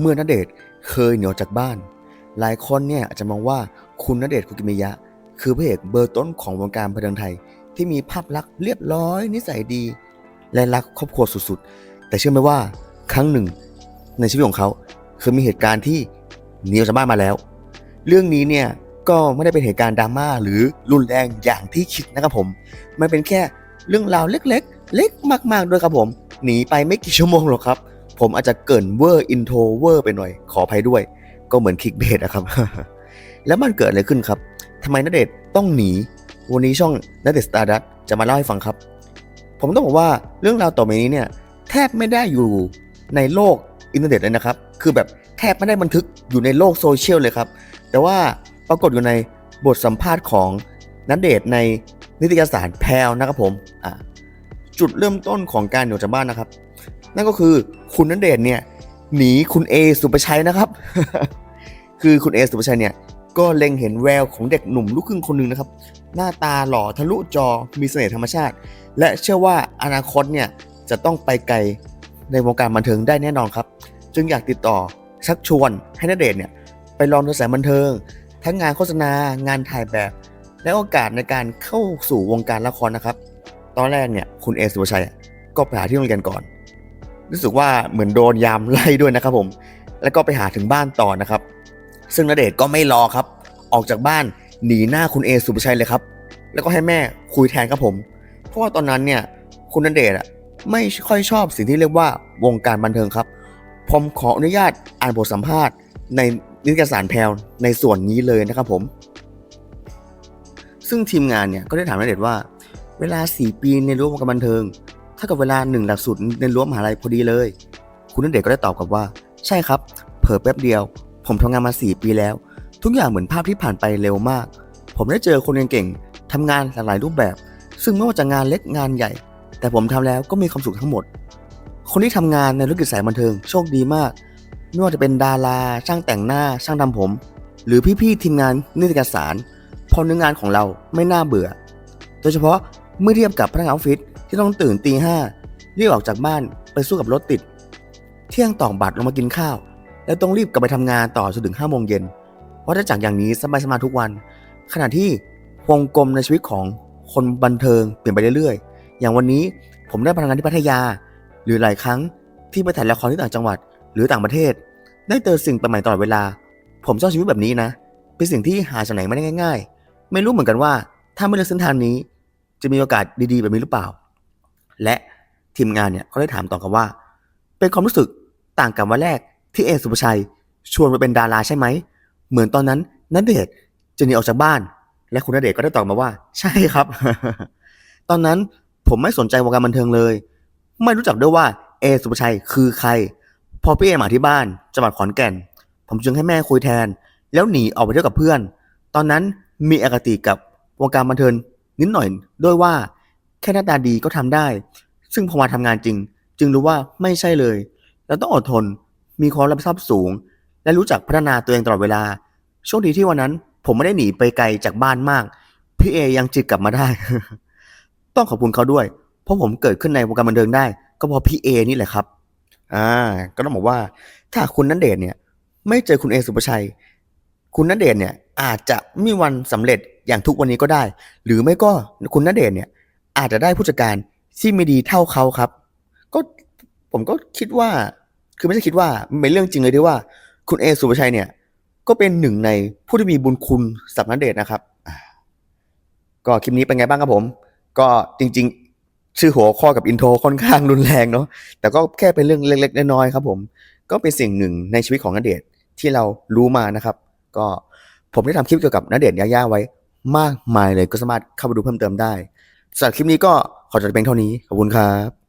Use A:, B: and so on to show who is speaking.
A: เมื่อณเดชเคยหนีออกจากบ้าน หลายคนเนี่ยอาจจะมองว่าคุณณเดชคุกิมิยะ คือพระเอกเบอร์ต้นของวงการบันเทิงไทย ที่มีภาพลักษณ์เรียบร้อย นิสัยดี และรักครอบครัวสุดๆ แต่เชื่อไหมว่าครั้งหนึ่ง ในชีวิตของเขาเคยมีเหตุการณ์ที่หนีออกจากบ้านมาแล้ว เรื่องนี้เนี่ยก็ไม่ได้เป็นเหตุการณ์ดราม่าหรือรุนแรงอย่างที่คิดนะครับผม มันเป็นแค่เรื่องราวเล็กๆ เล็กมาก ๆ ด้วยครับผม หนีไปไม่กี่ชั่วโมงหรอกครับ ผมอาจจะเกินเวอร์อินโทรเวอร์ไปหน่อย ขออภัยด้วย ก็เหมือนคลิกเบสนะครับ แล้วมันเกิดอะไรขึ้นครับทำไมนเดชต้องหนี วันนี้ช่องนเดชสตาร์ดัตจะมาเล่าให้ฟังครับ ผมต้องบอกว่าเรื่องราวต่อไปนี้เนี่ยแทบไม่ได้อยู่ในโลกอินเทอร์เน็ตเลยนะครับ คือแบบแทบไม่ได้บันทึกอยู่ในโลกโซเชียลเลยครับ แต่ว่าปรากฏอยู่ในบทสัมภาษณ์ของนัดเดทในนิตยสารแพลวนะครับผม จุดเริ่มต้นของการหนีออกจากบ้านนะครับ นั่นก็คือคุณนัดเดทเนี่ยหนีคุณเอสุประชัยนะครับ คือคุณเอสุประชัยเนี่ยก็เล็งเห็นแววของเด็กหนุ่มลูกครึ่งคนหนึ่งนะครับ หน้าตาหล่อทะลุจอมีเสน่ห์ธรรมชาติ และเชื่อว่าอนาคตเนี่ยจะต้องไปไกลในวงการบันเทิงได้แน่นอนครับ จึงอยากติดต่อชักชวนให้นเดชน์เนี่ยไปลองในสายบันเทิง ทั้งงานโฆษณางานถ่ายแบบ และโอกาสในการเข้าสู่วงการละครนะครับ ตอนแรกเนี่ยคุณเอสุภชัยก็ไปหาที่โรงเรียนก่อน รู้สึกว่าเหมือนโดนยามไล่ด้วยนะครับผม แล้วก็ไปหาถึงบ้านต่อนะครับ ซึ่งนเดชก็ไม่รอครับ ออกจากบ้านหนีหน้าคุณเอสุภชัยเลยครับ แล้วก็ให้แม่คุยแทนครับผม เพราะว่าตอนนั้นเนี่ยคุณณเดชอะไม่ค่อยชอบสิ่งที่เรียกว่าวงการบันเทิงครับผมขออนุญาตอ่านบทสัมภาษณ์ในนิตยสารแพลวในส่วนนี้เลยนะครับผม ซึ่งทีมงานเนี่ยก็ได้ถามณเดชว่า เวลา 4 ปีในรั้ววงการบันเทิง เท่ากับเวลาหนึ่งหลักสูตรในรั้วมหาลัยพอดีเลย คุณณเดชน์ก็ได้ตอบกลับว่า ใช่ครับ เผลอแป๊บเดียว ผมทำงานมา 4 ปีแล้ว ทุกอย่างเหมือนภาพที่ผ่านไปเร็วมาก ผมได้เจอคนเก่งๆทำงานหลากหลายรูปแบบ ซึ่งไม่ว่าจะงานเล็กงานใหญ่ แต่ผมทำแล้วก็มีความสุขทั้งหมด คนที่ทำงานในธุรกิจสายบันเทิงโชคดีมากไม่ว่าจะเป็นดารา ช่างแต่งหน้า ช่างทำผม หรือพี่ๆทีมงานนิตยสารพอเนื้องานของเราไม่น่าเบื่อ โดยเฉพาะ เมื่อเทียบกับพนักงานออฟฟิศที่ต้องตื่นตีห้ารีบออกจากบ้านไปสู้กับรถติด เที่ยงตอกบัตรลงมากินข้าว แล้วต้องรีบกลับไปทำงานต่อจนถึงห้าโมงเย็นวัฏจักรอย่างนี้สบายๆทุกวัน ขณะที่วงกลมในชีวิตของคนบันเทิงเปลี่ยนไปเรื่อยๆ อย่างวันนี้ผมได้พนักงานที่พัทยา หรือหลายครั้งที่ไปถ่ายละครที่ต่างจังหวัด หรือต่างประเทศ ได้เจอสิ่งใหม่ตลอดเวลา ผมชอบชีวิตแบบนี้นะ เป็นสิ่งที่หาจากไหนไม่ได้ง่าย ๆ ไม่รู้เหมือนกันว่าถ้าไม่เลือกเส้นทางนี้ จะมีโอกาสดีๆแบบนี้หรือเปล่า และทีมงานเนี่ยก็ได้ถามต่อกันว่า เป็นความรู้สึกต่างกับวันแรกที่เอสุภชัย ชวนไปเป็นดาราใช่ไหม เหมือนตอนนั้นนัเดชจะหนีออกจากบ้าน และคุณณเดชก็ได้ตอบมาว่า ใช่ครับ ตอนนั้นผมไม่สนใจวงการบันเทิงเลย ไม่รู้จักด้วยว่าเอสุภชัยคือใคร พอพี่เอมาที่บ้านจังหวัดขอนแก่น ผมจึงให้แม่คุยแทน แล้วหนีออกไปเที่ยวกับเพื่อน ตอนนั้นมีอคติกับวงการบันเทิง นิดหน่อยด้วยว่าแค่หน้าตาดีก็ทำได้ ซึ่งพอมาทำงานจริง จึงรู้ว่าไม่ใช่เลยแล้วต้องอดทนมีความรับผิดชอบสูง และรู้จักพัฒนาตัวเองตลอดเวลาโชคดีที่วันนั้น ผมไม่ได้หนีไปไกลจากบ้านมาก พี่เอยังจิกกลับมาได้ ต้องขอบคุณเขาด้วย เพราะผมเกิดขึ้นในวงการบันเทิงได้ ก็เพราะพี่เอนี่แหละครับ อ่า ก็ต้องบอกว่า ถ้าคุณนันเดชเนี่ย ไม่เจอคุณเอสุปชัย คุณนันเดชเนี่ย อาจจะไมมีวันสำเร็จ อย่างทุกวันนี้ก็ได้ หรือไม่ก็คุณนันเดชน์เนี่ยอาจจะได้ผู้จัดการที่ไม่ดีเท่าเขาครับ ก็ผมก็คิดว่า คือไม่ใช่คิดว่าเป็นเรื่องจริงเลยที่ว่า คุณเอสุปชัยเนี่ย ก็เป็นหนึ่งในผู้ที่มีบุญคุณสำหรับนันเดชนะครับ ก็คลิปนี้เป็นไงบ้างครับผม ก็จริง ๆ ชื่อหัวข้อกับอินโทรค่อนข้างรุนแรงเนาะแต่ก็แค่เป็นเรื่องเล็กๆน้อยๆครับ ผม ก็เป็นสิ่งหนึ่งในชีวิตของณเดชน์ที่เรารู้มานะครับ ก็ผมได้ทำคลิปเกี่ยวกับณเดชน์ยาย่าไว้ มากมายเลยก็สามารถเข้าไปดูเพิ่มเติมได้สำหรับคลิปนี้ก็ขอจบเป็นเท่านี้ขอบคุณครับ